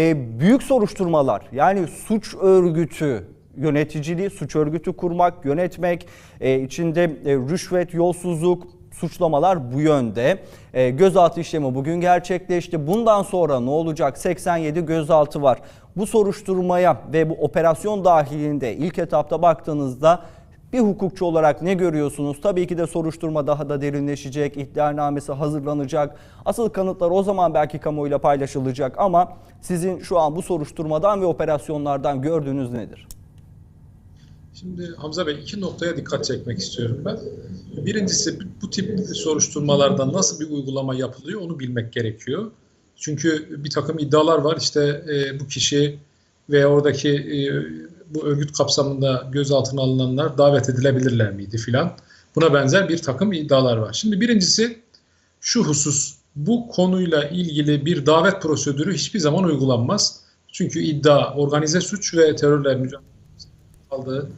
E, büyük soruşturmalar yani suç örgütü yöneticiliği, suç örgütü kurmak, yönetmek, e, içinde e, rüşvet, yolsuzluk, suçlamalar bu yönde. E, gözaltı işlemi bugün gerçekleşti. Bundan sonra ne olacak? 87 gözaltı var. Bu soruşturmaya ve bu operasyon dahilinde ilk etapta baktığınızda bir hukukçu olarak ne görüyorsunuz? Tabii ki de soruşturma daha da derinleşecek, iddianamesi hazırlanacak. Asıl kanıtlar o zaman belki kamuoyuyla paylaşılacak ama sizin şu an bu soruşturmadan ve operasyonlardan gördüğünüz nedir? Şimdi Hamza Bey iki noktaya dikkat çekmek istiyorum ben. Birincisi bu tip soruşturmalarda nasıl bir uygulama yapılıyor onu bilmek gerekiyor. Çünkü bir takım iddialar var işte e, bu kişi ve oradaki e, bu örgüt kapsamında gözaltına alınanlar davet edilebilirler miydi filan. Buna benzer bir takım iddialar var. Şimdi birincisi şu husus bu konuyla ilgili bir davet prosedürü hiçbir zaman uygulanmaz. Çünkü iddia organize suç ve terörle mücadele aldığı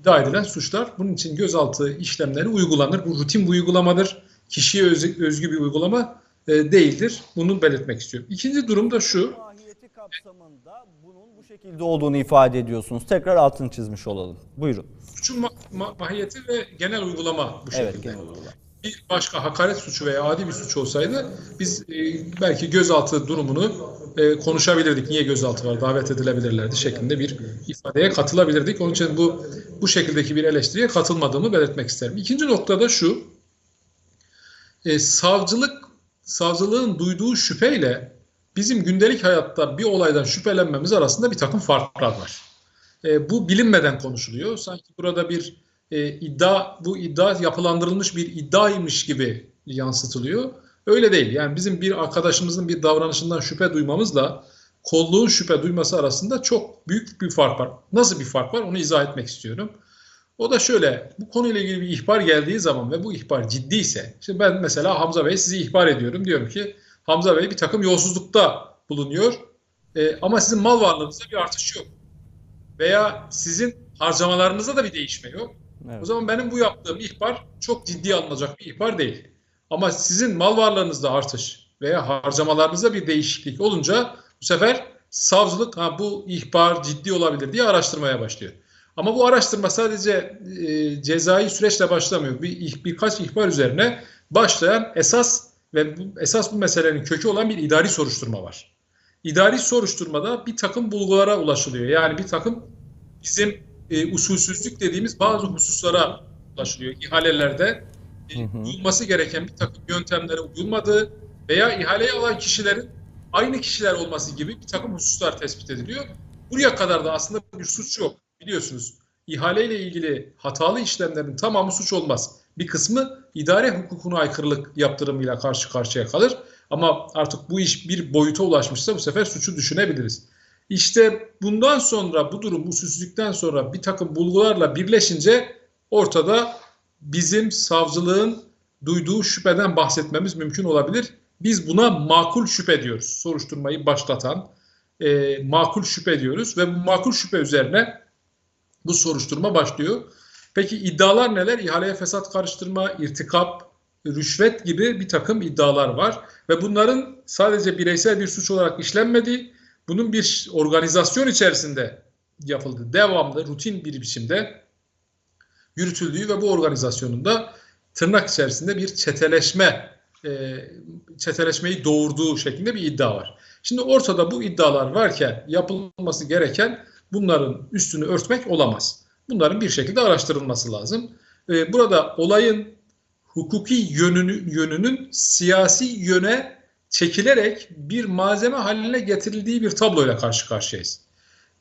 iddia edilen suçlar. Bunun için gözaltı işlemleri uygulanır. Bu rutin bir uygulamadır. Kişiye özgü, bir uygulama e, değildir. Bunu belirtmek istiyorum. İkinci durum da şu. Kapsamında bunun bu şekilde olduğunu ifade ediyorsunuz. Tekrar altını çizmiş olalım. Buyurun. Suçun ma- ma- mahiyeti ve genel uygulama bu şekilde. Evet, genel uygulama. Bir başka hakaret suçu veya adi bir suç olsaydı biz e, belki gözaltı durumunu e, konuşabilirdik. Niye gözaltı var, davet edilebilirlerdi şeklinde bir ifadeye katılabilirdik. Onun için bu bu şekildeki bir eleştiriye katılmadığımı belirtmek isterim. İkinci noktada şu, e, savcılık savcılığın duyduğu şüpheyle bizim gündelik hayatta bir olaydan şüphelenmemiz arasında bir takım farklar var. E, bu bilinmeden konuşuluyor. Sanki burada bir e, iddia, bu iddia yapılandırılmış bir iddiaymış gibi yansıtılıyor. Öyle değil. Yani bizim bir arkadaşımızın bir davranışından şüphe duymamızla kolluğun şüphe duyması arasında çok büyük bir fark var. Nasıl bir fark var onu izah etmek istiyorum. O da şöyle, bu konuyla ilgili bir ihbar geldiği zaman ve bu ihbar ciddiyse, şimdi ben mesela Hamza Bey sizi ihbar ediyorum. Diyorum ki Hamza Bey bir takım yolsuzlukta bulunuyor e, ama sizin mal varlığınızda bir artış yok. Veya sizin harcamalarınızda da bir değişme yok. Evet. O zaman benim bu yaptığım ihbar çok ciddiye alınacak bir ihbar değil. Ama sizin mal varlığınızda artış veya harcamalarınızda bir değişiklik olunca bu sefer savcılık ha bu ihbar ciddi olabilir diye araştırmaya başlıyor. Ama bu araştırma sadece e, cezai süreçle başlamıyor. Bir birkaç ihbar üzerine başlayan esas ve bu, esas bu meselenin kökü olan bir idari soruşturma var. İdari soruşturmada bir takım bulgulara ulaşılıyor. Yani bir takım bizim e, usulsüzlük dediğimiz bazı hususlara ulaşılıyor. İhalelerde e, uyulması gereken bir takım yöntemlere uyulmadığı veya ihaleyi alan kişilerin aynı kişiler olması gibi bir takım hususlar tespit ediliyor. Buraya kadar da aslında bir suç yok. Biliyorsunuz ihaleyle ilgili hatalı işlemlerin tamamı suç olmaz. Bir kısmı idare hukukuna aykırılık yaptırımıyla karşı karşıya kalır. Ama artık bu iş bir boyuta ulaşmışsa bu sefer suçu düşünebiliriz. İşte bundan sonra bu durum usulsüzlükten sonra bir takım bulgularla birleşince ortada bizim savcılığın duyduğu şüpheden bahsetmemiz mümkün olabilir. Biz buna makul şüphe diyoruz. Soruşturmayı başlatan e, makul şüphe diyoruz ve bu makul şüphe üzerine bu soruşturma başlıyor. Peki iddialar neler? İhaleye fesat karıştırma, irtikap, rüşvet gibi bir takım iddialar var ve bunların sadece bireysel bir suç olarak işlenmediği, bunun bir organizasyon içerisinde yapıldığı, devamlı, rutin bir biçimde yürütüldüğü ve bu organizasyonun da tırnak içerisinde bir çeteleşme, e, çeteleşmeyi doğurduğu şeklinde bir iddia var. Şimdi ortada bu iddialar varken yapılması gereken bunların üstünü örtmek olamaz. Bunların bir şekilde araştırılması lazım. E, burada olayın hukuki yönünü, yönünün siyasi yöne çekilerek bir malzeme haline getirildiği bir tabloyla karşı karşıyayız.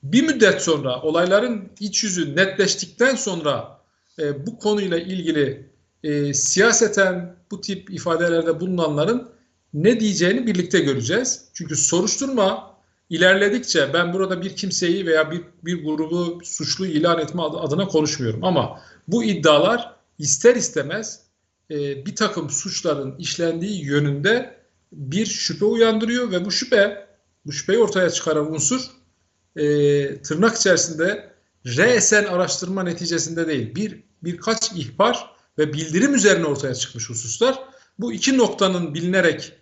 Bir müddet sonra olayların iç yüzü netleştikten sonra e, bu konuyla ilgili e, siyaseten bu tip ifadelerde bulunanların ne diyeceğini birlikte göreceğiz. Çünkü soruşturma ilerledikçe ben burada bir kimseyi veya bir, bir grubu suçlu ilan etme adına konuşmuyorum. Ama bu iddialar ister istemez e, bir takım suçların işlendiği yönünde bir şüphe uyandırıyor ve bu şüphe, bu şüpheyi ortaya çıkaran unsur e, tırnak içerisinde resen araştırma neticesinde değil, bir birkaç ihbar ve bildirim üzerine ortaya çıkmış hususlar. Bu iki noktanın bilinerek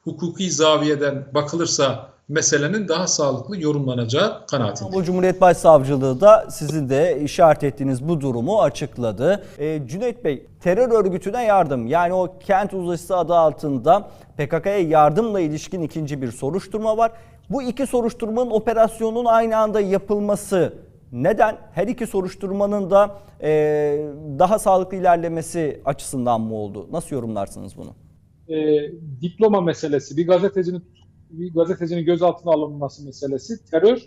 hukuki zaviyeden bakılırsa meselenin daha sağlıklı yorumlanacağı kanaatindeyim. Bu Cumhuriyet Başsavcılığı da sizin de işaret ettiğiniz bu durumu açıkladı. Ee, Cüneyt Bey, terör örgütüne yardım yani o kent uzlaşısı adı altında PKK'ya yardımla ilişkin ikinci bir soruşturma var. Bu iki soruşturmanın operasyonun aynı anda yapılması neden? Her iki soruşturmanın da e, daha sağlıklı ilerlemesi açısından mı oldu? Nasıl yorumlarsınız bunu? e, diploma meselesi, bir gazetecinin bir gazetecinin gözaltına alınması meselesi, terör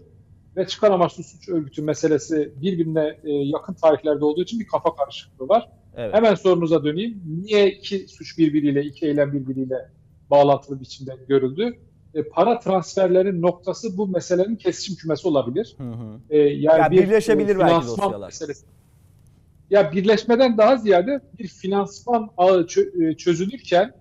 ve çıkar amaçlı suç örgütü meselesi birbirine e, yakın tarihlerde olduğu için bir kafa karışıklığı var. Evet. Hemen sorunuza döneyim. Niye iki suç birbiriyle, iki eylem birbiriyle bağlantılı biçimde görüldü? E, para transferlerin noktası bu meselenin kesişim kümesi olabilir. Hı hı. E, yani Ya bir birleşebilir e, belki dosyalar. meselesi. Ya birleşmeden daha ziyade bir finansman ağı e, çözülürken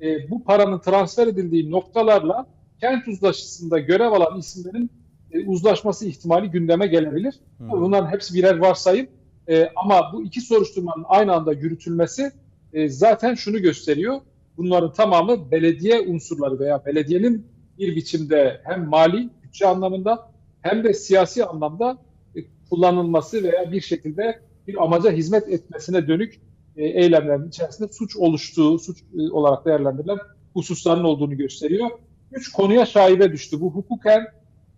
e, bu paranın transfer edildiği noktalarla kent uzlaşısında görev alan isimlerin e, uzlaşması ihtimali gündeme gelebilir. Hı. Bunların hepsi birer varsayım. E, ama bu iki soruşturmanın aynı anda yürütülmesi e, zaten şunu gösteriyor. Bunların tamamı belediye unsurları veya belediyenin bir biçimde hem mali bütçe anlamında hem de siyasi anlamda e, kullanılması veya bir şekilde bir amaca hizmet etmesine dönük e, eylemlerin içerisinde suç oluştuğu, suç e, olarak değerlendirilen hususların olduğunu gösteriyor. Üç konuya şaibe düştü. Bu hukuken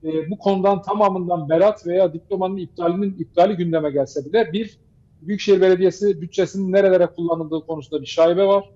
e, bu konudan tamamından berat veya diplomanın iptalinin iptali gündeme gelse bile bir Büyükşehir Belediyesi bütçesinin nerelere kullanıldığı konusunda bir şaibe var.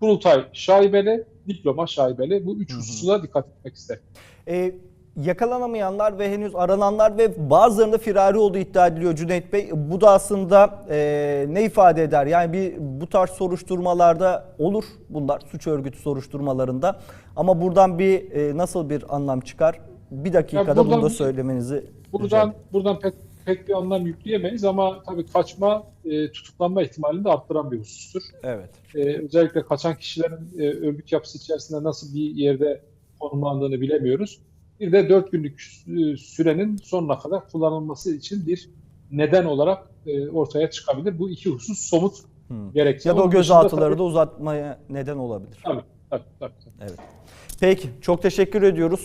Kurultay şaibeli, diploma şaibeli. Bu üç hususa dikkat etmek isterim. E, yakalanamayanlar ve henüz arananlar ve bazılarında firari olduğu iddia ediliyor Cüneyt Bey. Bu da aslında e, ne ifade eder? Yani bir bu tarz soruşturmalarda olur bunlar suç örgütü soruşturmalarında. Ama buradan bir e, nasıl bir anlam çıkar? Bir dakikada Ya buradan bunu da söylemenizi rica Buradan ederim. buradan pek pek bir anlam yükleyemeyiz ama tabii kaçma, e, tutuklanma ihtimalini de arttıran bir husustur. Evet. Ee, özellikle kaçan kişilerin e, örgüt yapısı içerisinde nasıl bir yerde konumlandığını bilemiyoruz. Bir de dört günlük e, sürenin sonuna kadar kullanılması için bir neden olarak e, ortaya çıkabilir. Bu iki husus somut Hı. gerekçe. Ya da o gözaltıları tabii- da uzatmaya neden olabilir. Tabii, tabii, tabii. Evet. Peki çok teşekkür ediyoruz.